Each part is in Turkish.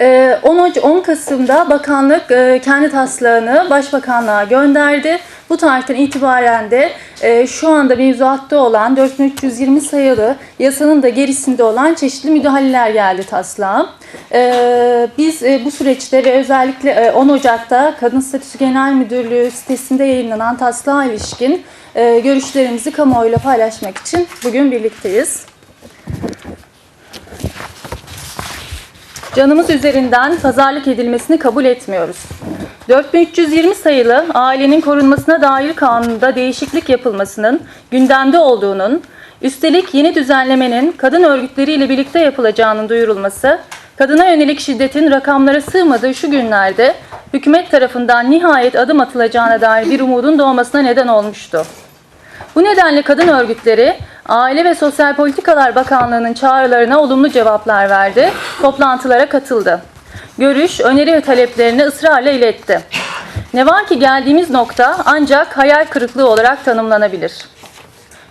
Ee, 10, Oc- 10 Kasım'da bakanlık e, kendi taslağını başbakanlığa gönderdi. Bu tarihten itibaren de e, şu anda mevzuatta olan 4320 sayılı yasanın da gerisinde olan çeşitli müdahaleler geldi taslağa. Ee, biz e, bu süreçte ve özellikle e, 10 Ocak'ta Kadın Statüsü Genel Müdürlüğü sitesinde yayınlanan taslağa ilişkin görüşlerimizi kamuoyuyla paylaşmak için bugün birlikteyiz. Canımız üzerinden pazarlık edilmesini kabul etmiyoruz. 4320 sayılı ailenin korunmasına dair kanunda değişiklik yapılmasının gündemde olduğunun, üstelik yeni düzenlemenin kadın örgütleriyle birlikte yapılacağının duyurulması, kadına yönelik şiddetin rakamlara sığmadığı şu günlerde hükümet tarafından nihayet adım atılacağına dair bir umudun doğmasına neden olmuştu. Bu nedenle kadın örgütleri Aile ve Sosyal Politikalar Bakanlığı'nın çağrılarına olumlu cevaplar verdi, toplantılara katıldı. Görüş, öneri ve taleplerini ısrarla iletti. Ne var ki geldiğimiz nokta ancak hayal kırıklığı olarak tanımlanabilir.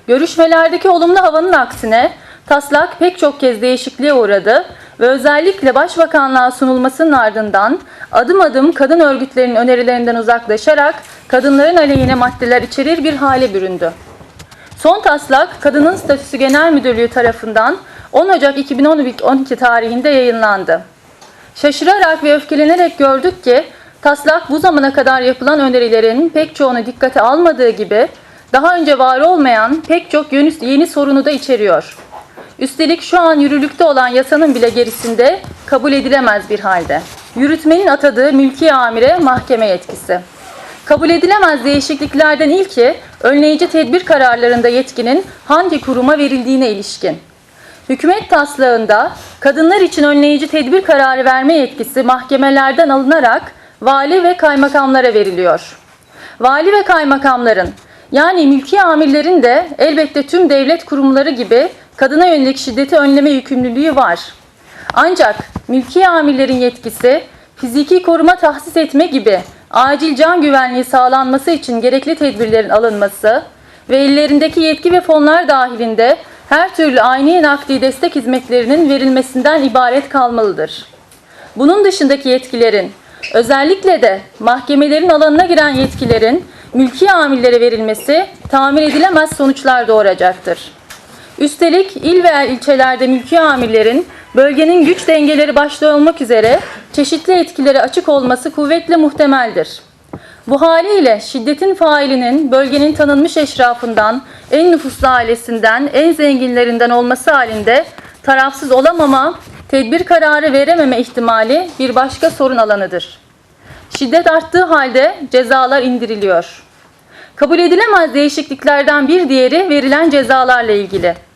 Görüşmelerdeki olumlu havanın aksine taslak pek çok kez değişikliğe uğradı ve özellikle Başbakanlığa sunulmasının ardından adım adım kadın örgütlerinin önerilerinden uzaklaşarak kadınların aleyhine maddeler içerir bir hale büründü. Son taslak Kadının Statüsü Genel Müdürlüğü tarafından 10 Ocak 2012 tarihinde yayınlandı. Şaşırarak ve öfkelenerek gördük ki taslak bu zamana kadar yapılan önerilerin pek çoğunu dikkate almadığı gibi daha önce var olmayan pek çok yeni, sorunu da içeriyor. Üstelik şu an yürürlükte olan yasanın bile gerisinde kabul edilemez bir halde. Yürütmenin atadığı mülki amire mahkeme yetkisi. Kabul edilemez değişikliklerden ilki önleyici tedbir kararlarında yetkinin hangi kuruma verildiğine ilişkin. Hükümet taslağında kadınlar için önleyici tedbir kararı verme yetkisi mahkemelerden alınarak vali ve kaymakamlara veriliyor. Vali ve kaymakamların yani mülki amirlerin de elbette tüm devlet kurumları gibi kadına yönelik şiddeti önleme yükümlülüğü var. Ancak mülki amirlerin yetkisi fiziki koruma tahsis etme gibi acil can güvenliği sağlanması için gerekli tedbirlerin alınması ve ellerindeki yetki ve fonlar dahilinde her türlü aynı nakdi destek hizmetlerinin verilmesinden ibaret kalmalıdır. Bunun dışındaki yetkilerin, özellikle de mahkemelerin alanına giren yetkilerin mülki amillere verilmesi tamir edilemez sonuçlar doğuracaktır. Üstelik il veya ilçelerde mülki amirlerin bölgenin güç dengeleri başta olmak üzere çeşitli etkileri açık olması kuvvetle muhtemeldir. Bu haliyle şiddetin failinin bölgenin tanınmış eşrafından, en nüfuslu ailesinden, en zenginlerinden olması halinde tarafsız olamama, tedbir kararı verememe ihtimali bir başka sorun alanıdır. Şiddet arttığı halde cezalar indiriliyor. Kabul edilemez değişikliklerden bir diğeri verilen cezalarla ilgili.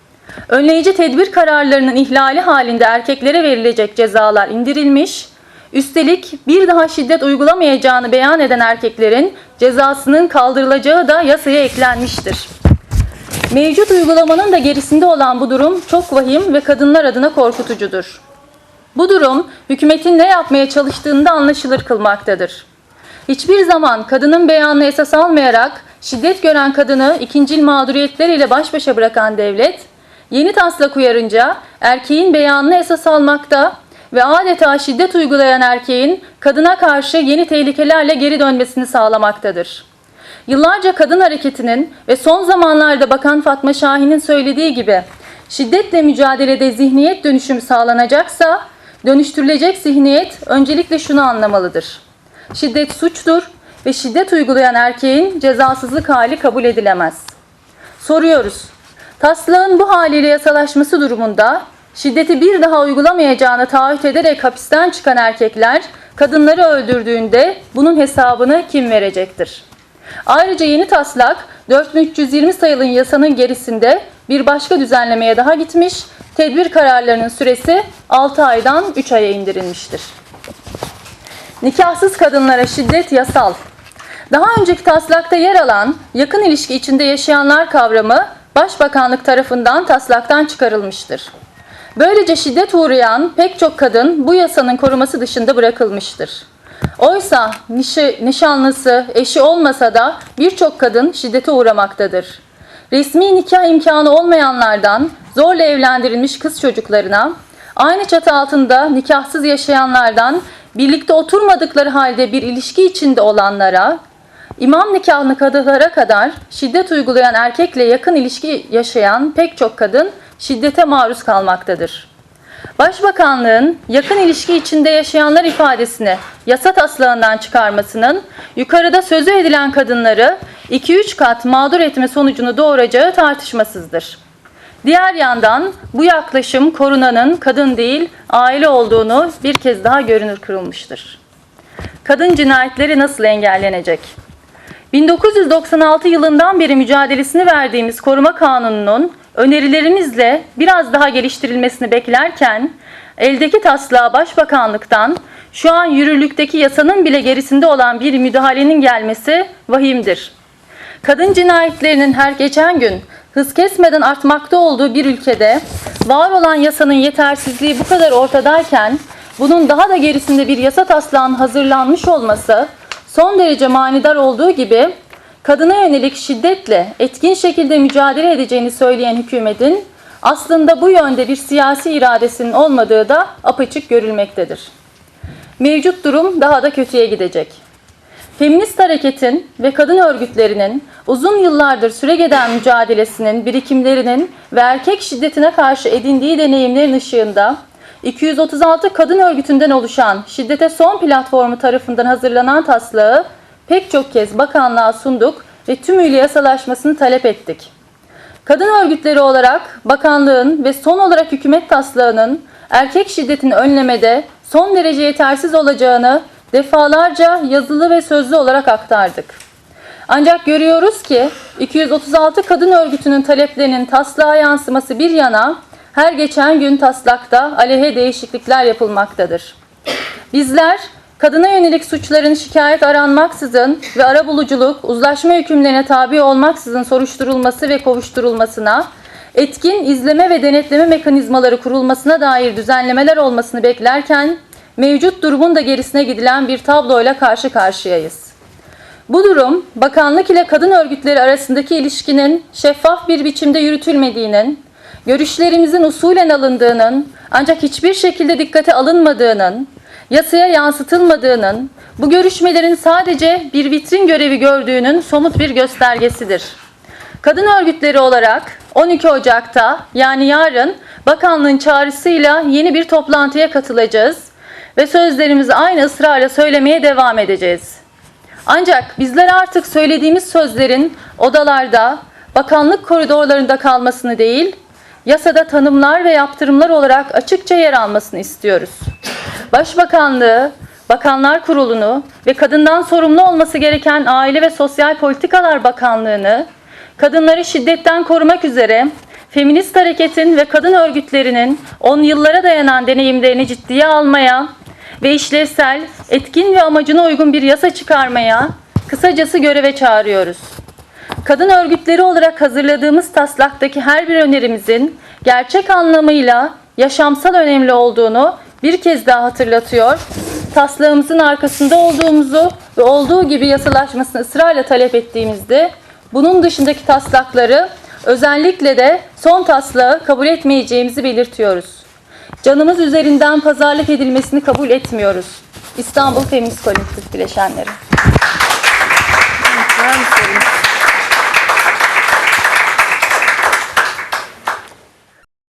Önleyici tedbir kararlarının ihlali halinde erkeklere verilecek cezalar indirilmiş, üstelik bir daha şiddet uygulamayacağını beyan eden erkeklerin cezasının kaldırılacağı da yasaya eklenmiştir. Mevcut uygulamanın da gerisinde olan bu durum çok vahim ve kadınlar adına korkutucudur. Bu durum hükümetin ne yapmaya çalıştığını da anlaşılır kılmaktadır. Hiçbir zaman kadının beyanını esas almayarak şiddet gören kadını ikincil mağduriyetleriyle baş başa bırakan devlet, yeni taslak uyarınca erkeğin beyanını esas almakta ve adeta şiddet uygulayan erkeğin kadına karşı yeni tehlikelerle geri dönmesini sağlamaktadır. Yıllarca kadın hareketinin ve son zamanlarda Bakan Fatma Şahin'in söylediği gibi şiddetle mücadelede zihniyet dönüşümü sağlanacaksa dönüştürülecek zihniyet öncelikle şunu anlamalıdır. Şiddet suçtur ve şiddet uygulayan erkeğin cezasızlık hali kabul edilemez. Soruyoruz. Taslağın bu haliyle yasalaşması durumunda şiddeti bir daha uygulamayacağını taahhüt ederek hapisten çıkan erkekler kadınları öldürdüğünde bunun hesabını kim verecektir? Ayrıca yeni taslak 4320 sayılı yasanın gerisinde bir başka düzenlemeye daha gitmiş, tedbir kararlarının süresi 6 aydan 3 aya indirilmiştir. Nikahsız kadınlara şiddet yasal. Daha önceki taslakta yer alan yakın ilişki içinde yaşayanlar kavramı Başbakanlık tarafından taslaktan çıkarılmıştır. Böylece şiddet uğrayan pek çok kadın bu yasanın koruması dışında bırakılmıştır. Oysa nişi, nişanlısı, eşi olmasa da birçok kadın şiddete uğramaktadır. Resmi nikah imkanı olmayanlardan zorla evlendirilmiş kız çocuklarına, aynı çatı altında nikahsız yaşayanlardan birlikte oturmadıkları halde bir ilişki içinde olanlara, imam nikahlı kadılara kadar şiddet uygulayan erkekle yakın ilişki yaşayan pek çok kadın şiddete maruz kalmaktadır. Başbakanlığın yakın ilişki içinde yaşayanlar ifadesini yasa taslağından çıkarmasının yukarıda sözü edilen kadınları 2-3 kat mağdur etme sonucunu doğuracağı tartışmasızdır. Diğer yandan bu yaklaşım korunanın kadın değil aile olduğunu bir kez daha görünür kırılmıştır. Kadın cinayetleri nasıl engellenecek? 1996 yılından beri mücadelesini verdiğimiz koruma kanununun önerilerimizle biraz daha geliştirilmesini beklerken eldeki taslağa başbakanlıktan şu an yürürlükteki yasanın bile gerisinde olan bir müdahalenin gelmesi vahimdir. Kadın cinayetlerinin her geçen gün hız kesmeden artmakta olduğu bir ülkede var olan yasanın yetersizliği bu kadar ortadayken bunun daha da gerisinde bir yasa taslağının hazırlanmış olması son derece manidar olduğu gibi kadına yönelik şiddetle etkin şekilde mücadele edeceğini söyleyen hükümetin aslında bu yönde bir siyasi iradesinin olmadığı da apaçık görülmektedir. Mevcut durum daha da kötüye gidecek. Feminist hareketin ve kadın örgütlerinin uzun yıllardır süregeden mücadelesinin, birikimlerinin ve erkek şiddetine karşı edindiği deneyimlerin ışığında 236 kadın örgütünden oluşan Şiddete Son platformu tarafından hazırlanan taslağı pek çok kez bakanlığa sunduk ve tümüyle yasalaşmasını talep ettik. Kadın örgütleri olarak bakanlığın ve son olarak hükümet taslağının erkek şiddetini önlemede son derece yetersiz olacağını defalarca yazılı ve sözlü olarak aktardık. Ancak görüyoruz ki 236 kadın örgütünün taleplerinin taslağa yansıması bir yana her geçen gün taslakta aleyhe değişiklikler yapılmaktadır. Bizler kadına yönelik suçların şikayet aranmaksızın ve arabuluculuk, uzlaşma hükümlerine tabi olmaksızın soruşturulması ve kovuşturulmasına, etkin izleme ve denetleme mekanizmaları kurulmasına dair düzenlemeler olmasını beklerken mevcut durumun da gerisine gidilen bir tabloyla karşı karşıyayız. Bu durum bakanlık ile kadın örgütleri arasındaki ilişkinin şeffaf bir biçimde yürütülmediğinin, görüşlerimizin usulen alındığının ancak hiçbir şekilde dikkate alınmadığının, yasaya yansıtılmadığının, bu görüşmelerin sadece bir vitrin görevi gördüğünün somut bir göstergesidir. Kadın örgütleri olarak 12 Ocak'ta yani yarın bakanlığın çağrısıyla yeni bir toplantıya katılacağız ve sözlerimizi aynı ısrarla söylemeye devam edeceğiz. Ancak bizler artık söylediğimiz sözlerin odalarda, bakanlık koridorlarında kalmasını değil, yasada tanımlar ve yaptırımlar olarak açıkça yer almasını istiyoruz. Başbakanlığı, Bakanlar Kurulu'nu ve kadından sorumlu olması gereken Aile ve Sosyal Politikalar Bakanlığı'nı kadınları şiddetten korumak üzere feminist hareketin ve kadın örgütlerinin on yıllara dayanan deneyimlerini ciddiye almaya ve işlevsel, etkin ve amacına uygun bir yasa çıkarmaya kısacası göreve çağırıyoruz. Kadın örgütleri olarak hazırladığımız taslaktaki her bir önerimizin gerçek anlamıyla yaşamsal önemli olduğunu bir kez daha hatırlatıyor. Taslağımızın arkasında olduğumuzu ve olduğu gibi yasalaşmasını ısrarla talep ettiğimizde bunun dışındaki taslakları özellikle de son taslağı kabul etmeyeceğimizi belirtiyoruz. Canımız üzerinden pazarlık edilmesini kabul etmiyoruz. İstanbul Feminist Kolektif Bileşenleri.